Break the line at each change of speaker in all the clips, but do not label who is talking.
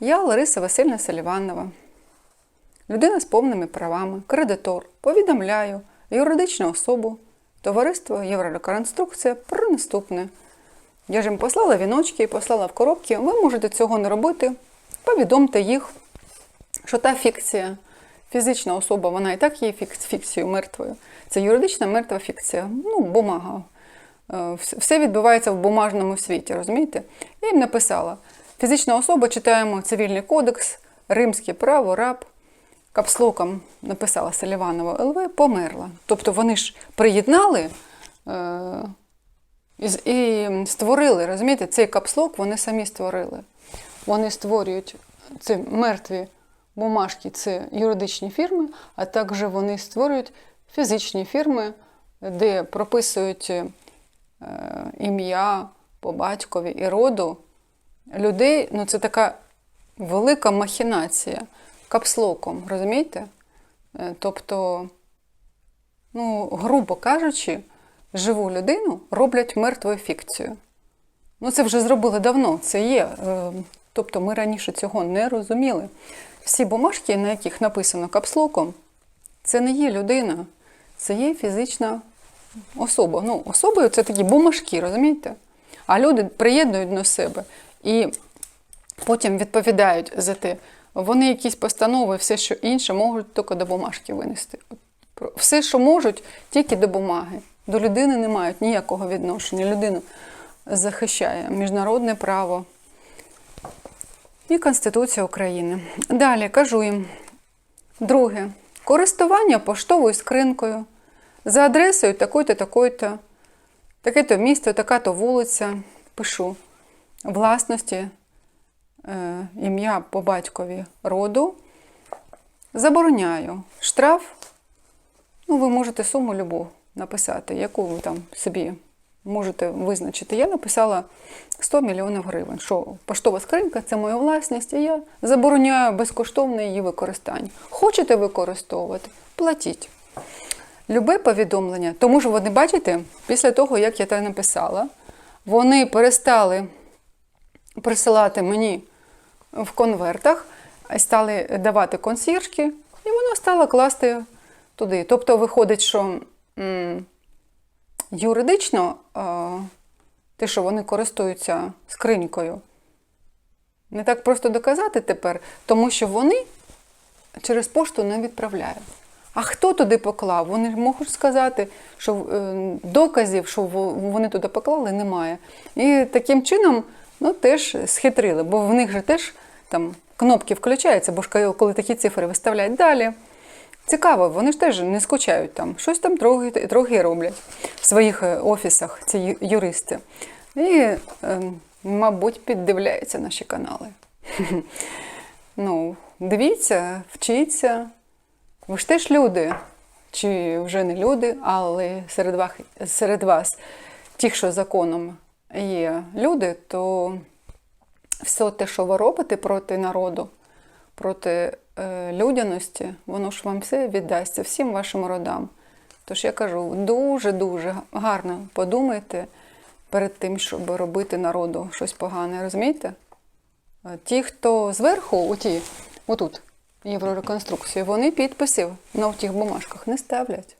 Я Лариса Васильівна Селіванова, людина з повними правами, кредитор. Повідомляю юридичну особу, товариство Єврореконструкція про наступне. Я ж їм послала віночки, послала в коробки. Ви можете цього не робити. Повідомте їх, що та фікція, фізична особа, вона і так є фікцією мертвою. Це юридична мертва фікція, ну, бумага. Е, Все відбувається в бумажному світі, розумієте? Я їм написала: фізична особа, читаємо цивільний кодекс, римське право, раб. Капслоком написала Селіванова ЛВ, померла. Тобто вони ж приєднали е, і, і створили, розумієте, цей капслок вони самі створили. Вони створюють це мертві бумажки, це юридичні фірми, а також вони створюють фізичні фірми, де прописують е, ім'я по батькові і роду людей. Ну, це така велика махінація капслоком, розумієте? Е, Тобто, ну, грубо кажучи, живу людину роблять мертвою фікцією. Ну, це вже зробили давно, це є. Е, Тобто ми раніше цього не розуміли. Всі бумажки, на яких написано капслоком, це не є людина, це є фізична особа. Ну, особою це такі бумажки, розумієте? А люди приєднують до себе і потім відповідають за те. Вони якісь постанови, все, що інше, можуть тільки до бумажки винести. Все, що можуть, тільки до бумаги. До людини не мають ніякого відношення. Людину захищає міжнародне право і Конституція України. Далі кажу їм. Друге. Користування поштовою скринкою за адресою такої-то, такої-то, таке-то місто, така-то вулиця. Пишу власності, е, ім'я по батькові роду. Забороняю. Штраф. Ну, ви можете суму любу написати, яку ви там собі можете визначити. Я написала 100 мільйонів гривень. Що поштова скринька це моя власність, і я забороняю безкоштовне її використання. Хочете використовувати? Платіть. Любе повідомлення, тому що вони бачите, після того, як я це написала, вони перестали присилати мені в конвертах, стали давати консьєржки, і вона стала класти туди. Тобто виходить, що юридично те, що вони користуються скринькою, не так просто доказати тепер, тому що вони через пошту не відправляють. А хто туди поклав? Вони можуть сказати, що е, доказів, що вони туди поклали, немає. І таким чином ну, теж схитрили, бо в них же теж там кнопки включаються, бо ж коли- такі цифри виставляють далі. Цікаво, вони ж теж не скучають там, щось там трохи, трохи роблять в своїх е, офісах, ці юристи. І, е, мабуть, піддивляються наші канали. Ну, дивіться, вчіться. Ви ж теж люди, чи вже не люди, але серед вас, серед вас ті, що законом є люди, то все те, що ви робите проти народу, проти е, людяності, воно ж вам все віддасться, всім вашим родам. Тож я кажу, дуже-дуже гарно подумайте перед тим, щоб робити народу щось погане, розумієте? Е, Ті, хто зверху, оті, отут, єврореконструкції, вони підписів на тих бумажках не ставлять.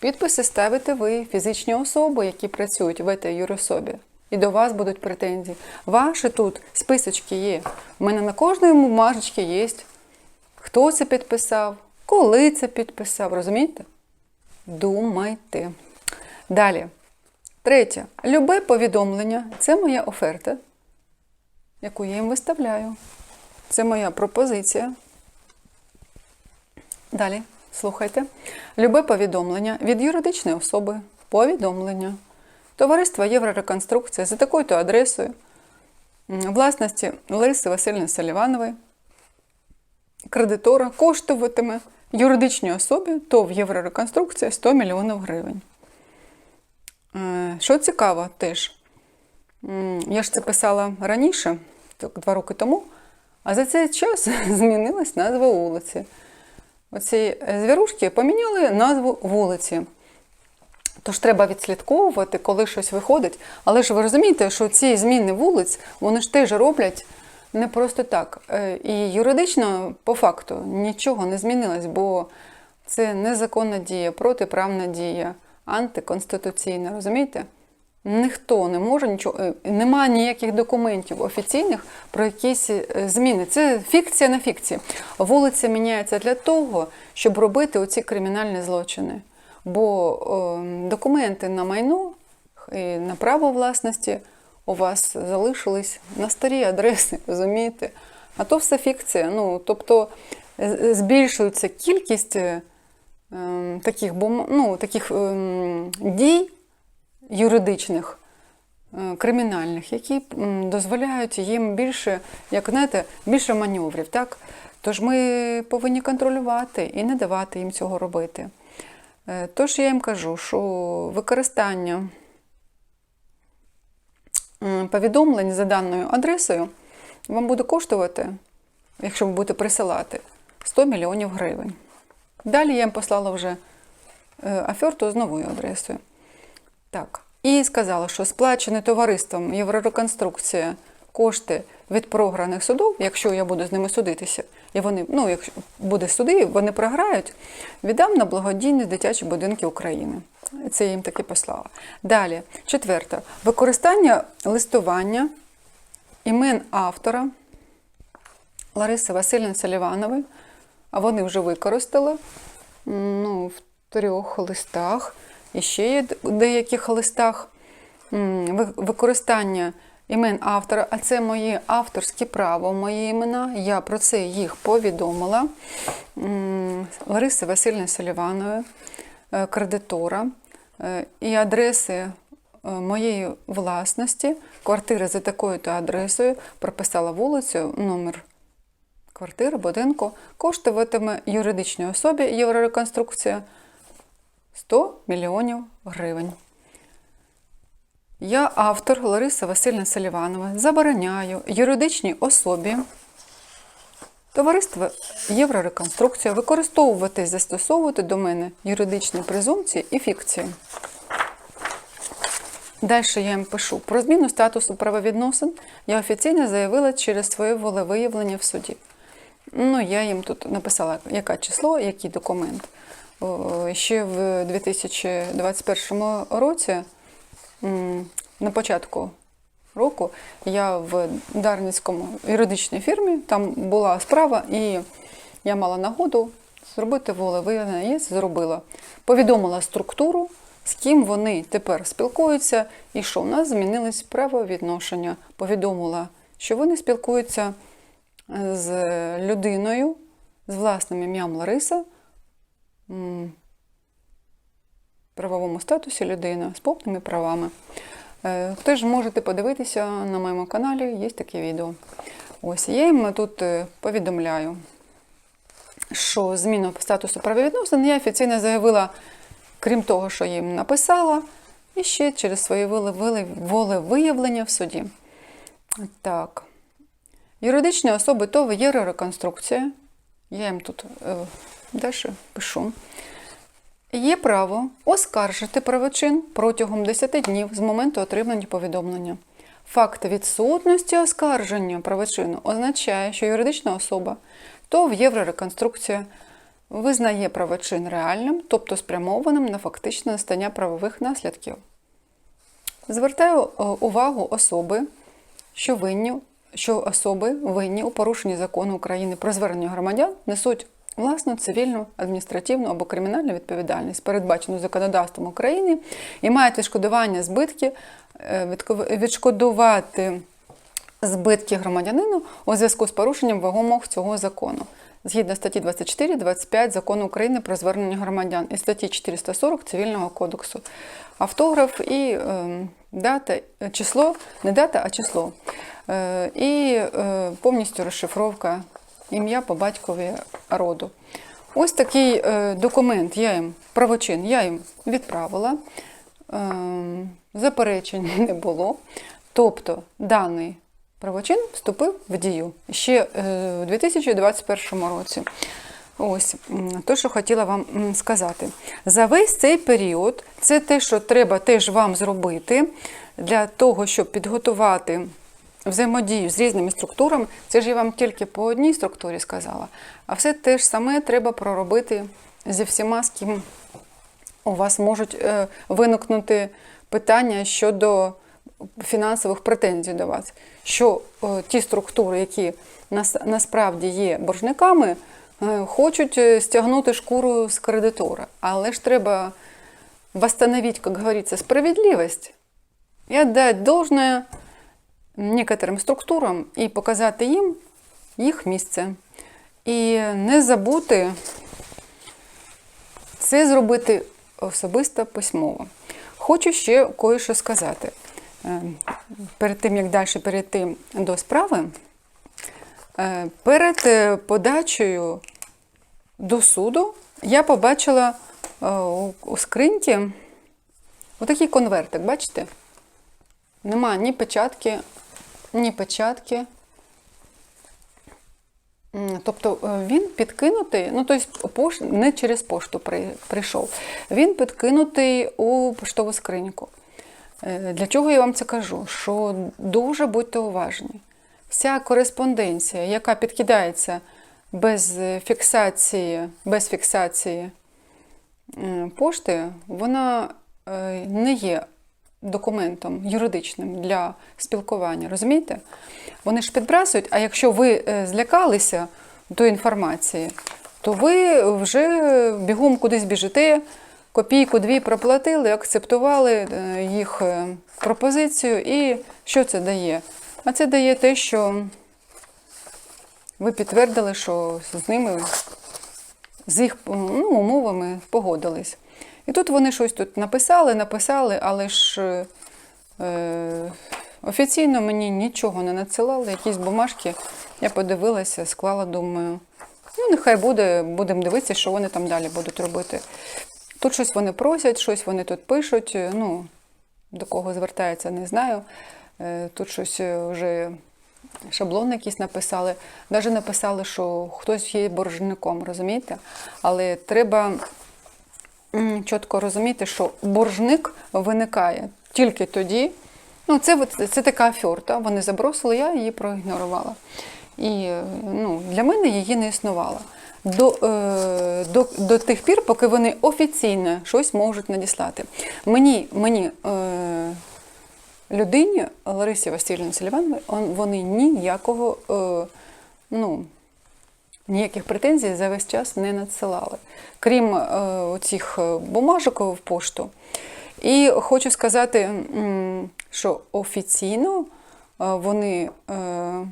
Підписи ставите ви, фізичні особи, які працюють в цій юрособі. І до вас будуть претензії. Ваші тут списочки є. У мене на кожній бумажечці є, хто це підписав, коли це підписав, розумієте? Думайте. Далі. Третє. Любе повідомлення це моя оферта, яку я їм виставляю. Це моя пропозиція. Далі, слухайте. Любе повідомлення від юридичної особи, повідомлення, товариства Єврореконструкція за такою-то адресою, власності Лариси Васильівни Саліванової, кредитора коштуватиме юридичній особі ТОВ Єврореконструкція 100 мільйонів гривень. Е, Що цікаво теж, я ж це писала раніше, два роки тому, а за цей час змінилась назва вулиці. Оці е, звірушки поміняли назву вулиці. Тож треба відслідковувати, коли щось виходить. Але ж ви розумієте, що ці зміни вулиць, вони ж теж роблять не просто так. Е, І юридично, по факту, нічого не змінилось, бо це незаконна дія, протиправна дія, антиконституційна, розумієте? Ніхто не може нічого, е, немає ніяких документів офіційних про якісь е, зміни. Це фікція на фікції. Вулиця міняється для того, щоб робити оці кримінальні злочини. Бо е, документи на майно і на право власності у вас залишились на старі адреси, розумієте? А то все фікція. Ну, тобто е, збільшується кількість е, ем, таких, бум... ну, таких ем, дій юридичних, е, кримінальних, які дозволяють їм більше, як знаєте, більше маневрів. Так? Тож ми повинні контролювати і не давати їм цього робити. Е, Тож я їм кажу, що використання повідомлень за даною адресою вам буде коштувати, якщо ви будете присилати, 100 мільйонів гривень. Далі я їм послала вже е, аферту з новою адресою. Так. І сказала, що сплачені товариством Єврореконструкція кошти від програних судів, якщо я буду з ними судитися, і вони, ну, якщо буде суди, вони програють, віддам на благодійність дитячі будинки України. Це я їм таки послала. Далі, четверте, використання листування імен автора Лариси Васильівни Саліванової, а вони вже використали ну, в трьох листах. І ще є в деяких листах використання імен автора, а це моє авторське право, мої імена. Я про це їх повідомила. Лариси Васильівни Саліванової, е, кредитора, е, і адреси е, моєї власності, квартири за такою-то адресою, прописала вулицю, номер квартири, будинку, коштуватиме юридичній особі Єврореконструкція 100 мільйонів гривень. Я, автор Лариса Васильівна Саліванова, забороняю юридичній особі Товариство Єврореконструкція використовувати і застосовувати до мене юридичні презумпції і фікції. Далі я їм пишу про зміну статусу правовідносин. Я офіційно заявила через своє волевиявлення в суді. Ну, я їм тут написала, яке число, який документ. Ще в 2021 році, на початку року, я в Дарницькому юридичній фірмі, там була справа, і я мала нагоду зробити волевиявлення, це зробила. Повідомила структуру, з ким вони тепер спілкуються, і що в нас змінились правовідношення. Повідомила, що вони спілкуються з людиною, з власним ім'ям Лариса, правовому статусі людина з повними правами. Е, Теж можете подивитися на моєму каналі, є таке відео. Ось я їм тут е, повідомляю, що зміну статусу правовідносин я офіційно заявила, крім того, що їм написала, і ще через своє волевиявлення в суді. Так. Юридичні особи ТОВ Єврореконструкція. Я їм тут е, далі пишу. Є право оскаржити правочин протягом 10 днів з моменту отримання повідомлення. Факт відсутності оскарження правочину означає, що юридична особа ТОВ Єврореконструкція визнає правочин реальним, тобто спрямованим на фактичне настання правових наслідків. Звертаю е, увагу особи, що винні, що особи винні у порушенні закону України про звернення громадян несуть власну цивільну, адміністративну або кримінальну відповідальність, передбачену законодавством України, і мають відшкодування збитків, е, відшкодувати збитки громадянину у зв'язку з порушенням вимог цього закону. Згідно статті 24, 25 Закону України про звернення громадян і статті 440 Цивільного кодексу. Автограф і е, дата, число, не дата, а число. Е, і е, повністю розшифровка ім'я по батькові роду. Ось такий е, документ я їм, правочин, я їм відправила. Ем, заперечень не було. Тобто даний правочин вступив в дію ще е, у 2021 році. Ось те, що хотіла вам сказати. За весь цей період це те, що треба теж вам зробити для того, щоб підготувати взаємодію з різними структурами, це ж я вам тільки по одній структурі сказала, а все те ж саме треба проробити зі всіма, з ким у вас можуть е, виникнути питання щодо фінансових претензій до вас. Що е, ті структури, які нас, насправді є боржниками, е, хочуть стягнути шкуру з кредитора. Але ж треба восстановить, как говорится, справедливость і отдать должное некоторим структурам і показати їм їх місце. І не забути це зробити особисто письмово. Хочу ще кое-що сказати. Е, Перед тим, як далі перейти до справи, е, перед е, подачею до суду я побачила у- скриньці отакий конвертик, бачите? Нема ні печатки, ні печатки. Тобто е, він підкинутий, ну тобто не через пошту при... прийшов. Він підкинутий у поштову скриньку. Е, Для чого я вам це кажу? Що дуже будьте уважні. Вся кореспонденція, яка підкидається без фіксації, без фіксації пошти, вона е, не є документом юридичним для спілкування. Розумієте? Вони ж підбрасують, а якщо ви е, злякалися до інформації, то ви вже бігом кудись біжите, копійку дві проплатили, акцептували е, їх е, пропозицію. І що це дає? А це дає те, що ви підтвердили, що з ними з їх ну, умовами погодились. І тут вони щось тут написали, написали, але ж е, офіційно мені нічого не надсилали, якісь бумажки. Я подивилася, склала, думаю, ну нехай буде, будемо дивитися, що вони там далі будуть робити. Тут щось вони просять, щось вони тут пишуть. Ну, до кого звертаються, не знаю. Е, Тут щось е, вже шаблон якийсь написали. Навіть написали, що хтось є боржником, розумієте? Але треба чітко розуміти, що боржник виникає тільки тоді. Ну, це, це така аферта. Вони забросили, я її проігнорувала. І ну, для мене її не існувало. До, е, до, до тих пір, поки вони офіційно щось можуть надіслати. Мені, мені е, людині, Ларисі Васильівні Селівановій, он- вони ніякого, е, ну, ніяких претензій за весь час не надсилали, крім е, оцих е, бумажок в пошту. І хочу сказати, що офіційно е, вони е,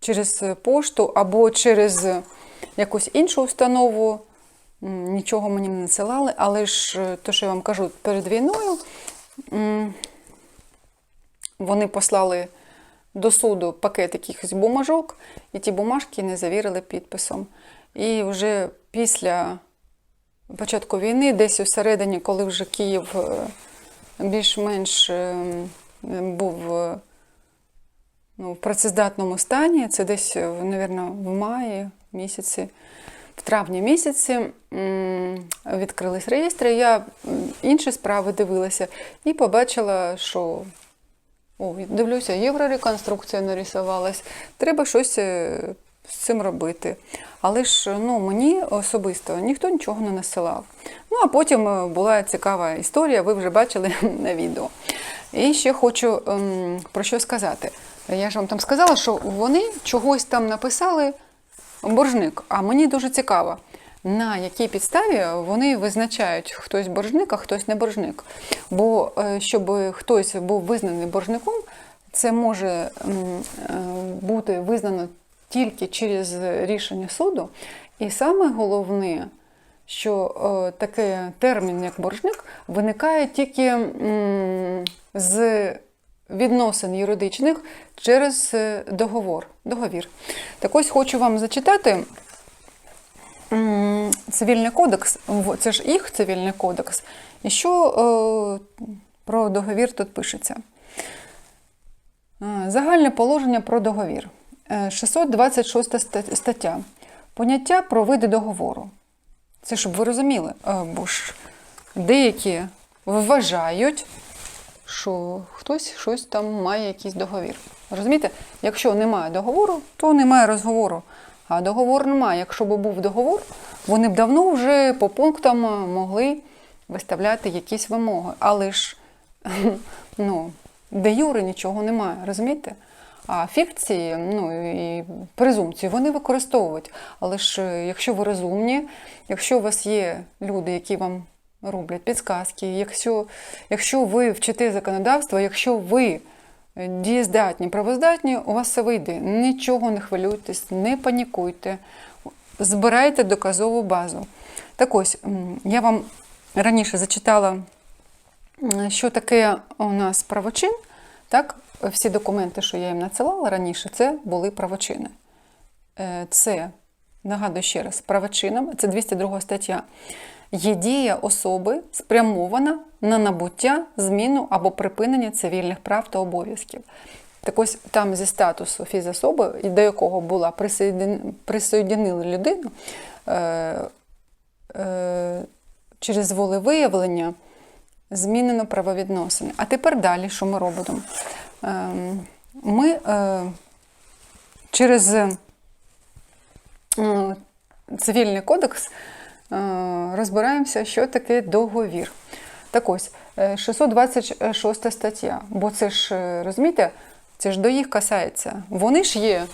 через пошту або через якусь іншу установу нічого мені не надсилали, але ж те, що я вам кажу, перед війною вони послали до суду пакет якихось бумажок, і ті бумажки не завірили підписом. І вже після початку війни, десь усередині, коли вже Київ е, більш-менш е, був е, ну, в працездатному стані, це десь, мабуть, в маї місяці, в травні місяці відкрились реєстри. Я інші справи дивилася і побачила, що о, дивлюся, єврореконструкція нарисувалась. Треба щось е, з цим робити. Але ж ну, мені особисто ніхто нічого не насилав. Ну, а потім е, була цікава історія, ви вже бачили на відео. І ще хочу ем, про що сказати. Я ж вам там сказала, що вони чогось там написали боржник, а мені дуже цікаво. На якій підставі вони визначають хтось боржник, а хтось не боржник. Бо е, щоб хтось був визнаний боржником, це може е, бути визнано тільки через рішення суду. І саме головне, що е, такий термін, як боржник, виникає тільки з відносин юридичних через договор, договір. Так ось хочу вам зачитати цивільний кодекс, це ж їх цивільний кодекс. І що е, про договір тут пишеться? Е, Загальне положення про договір. Е, 626 стаття. Поняття про види договору. Це щоб ви розуміли, е, бо ж деякі вважають, що хтось щось там має якийсь договір. Розумієте? Якщо немає договору, то немає розговору. А договору немає. Якщо б був договор, вони б давно вже по пунктам могли виставляти якісь вимоги. Але ж ну, де юри нічого немає, розумієте? А фікції, ну і презумпції вони використовують. Але ж е, якщо ви розумні, якщо у вас є люди, які вам роблять підсказки, якщо, якщо ви вчите законодавство, якщо ви дієздатні, правоздатні, у вас все вийде. Нічого не хвилюйтесь, не панікуйте, збирайте доказову базу. Так ось, я вам раніше зачитала, що таке у нас правочин. Так, всі документи, що я їм надсилала раніше, це були правочини. Е, Це, нагадую ще раз, правочином, це 202 стаття. Є дія особи спрямована на набуття, зміну або припинення цивільних прав та обов'язків. Так ось там зі статусу фізособи, до якого була присоєдин- присоєдинили людину е, е, через волевиявлення, змінено правовідносини. А тепер далі, що ми робимо? Ем, Ми е, через е, цивільний кодекс е, розбираємося, що таке договір. Так ось, е, 626 стаття, бо це ж, е, розумієте, це ж до їх касається. Вони ж є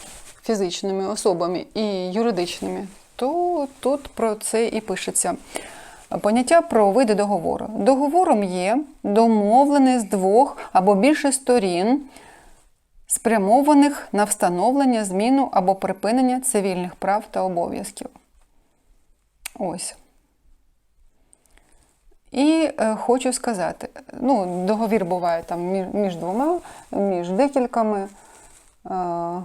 фізичними особами і юридичними, то тут про це і пишеться. Поняття про види договору. Договором є домовлений з двох або більше сторін, спрямованих на встановлення, зміну або припинення цивільних прав та обов'язків. Ось. І е, хочу сказати: ну, договір буває там між, між двома, між декількома. Е,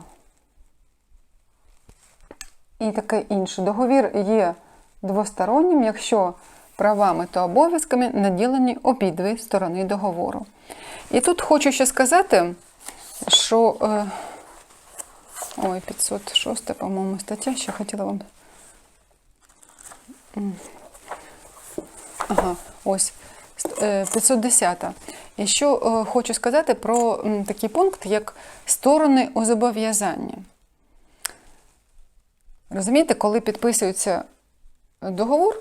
і таке інше. Договір є двостороннім, якщо правами та обов'язками наділені обидві сторони договору. І тут хочу ще сказати, що е, ой, 506, по-моєму, стаття, ще хотіла вам. Ага, ось е, 510. І що е, хочу сказати про такий пункт, як сторони у зобов'язанні. Розумієте, коли підписується договор,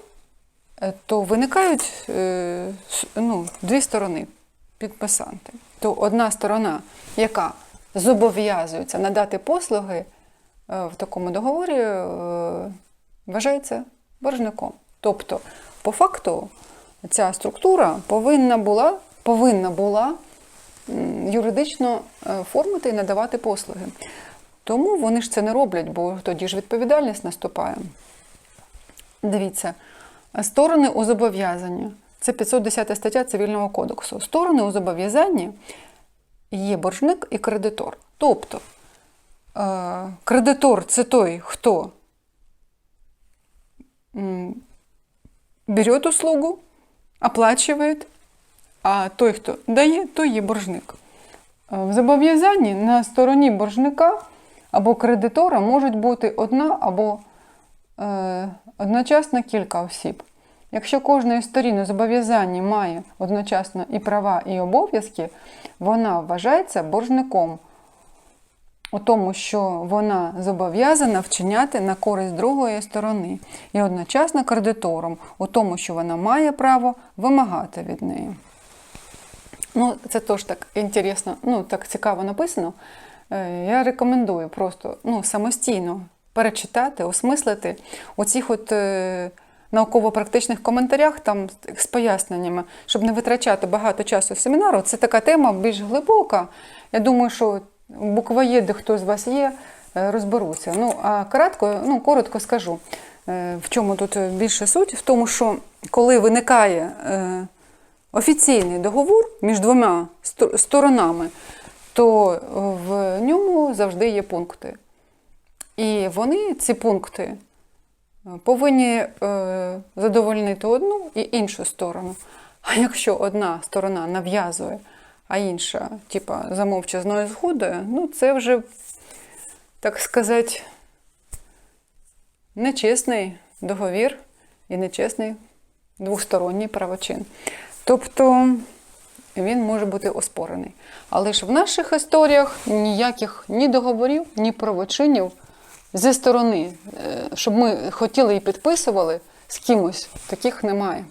е, то виникають е, ну, дві сторони підписанти. То одна сторона, яка зобов'язується надати послуги е, в такому договорі, е, вважається боржником. Тобто, по факту, ця структура повинна була, повинна була юридично е, оформити і надавати послуги. Тому вони ж це не роблять, бо тоді ж відповідальність наступає. Дивіться, сторони у зобов'язанні. Це 510 стаття Цивільного кодексу. Сторони у зобов'язанні є боржник і кредитор. Тобто, е, кредитор це той, хто берет услугу, оплачивает, а той, хто дає, той є боржник. Е, В зобов'язанні на стороні боржника або кредитора можуть бути одна або е, одночасно кілька осіб. Якщо кожна із зобов'язанні має одночасно і права, і обов'язки, вона вважається боржником у тому, що вона зобов'язана вчиняти на користь другої сторони, і одночасно кредитором у тому, що вона має право вимагати від неї. Ну, це теж так інтересно, ну так цікаво написано. Е, Я рекомендую просто ну, самостійно перечитати, осмислити у цих от е, науково-практичних коментарях там з поясненнями, щоб не витрачати багато часу семінару. Це така тема більш глибока. Я думаю, що буквоєди, хто з вас є, е, розберуться. Ну, а кратко, ну, коротко скажу, е, в чому тут більше суть, в тому, що коли виникає е, офіційний договор між двома сторонами, то в ньому завжди є пункти. І вони, ці пункти, повинні задовольнити одну і іншу сторону. А якщо одна сторона нав'язує, а інша, типа, за мовчазною згодою, ну це вже, так сказати, нечесний договір і нечесний двосторонній правочин. Тобто він може бути оспорений. Але ж в наших історіях ніяких ні договорів, ні правочинів зі сторони, е, щоб ми хотіли і підписували з кимось, таких немає.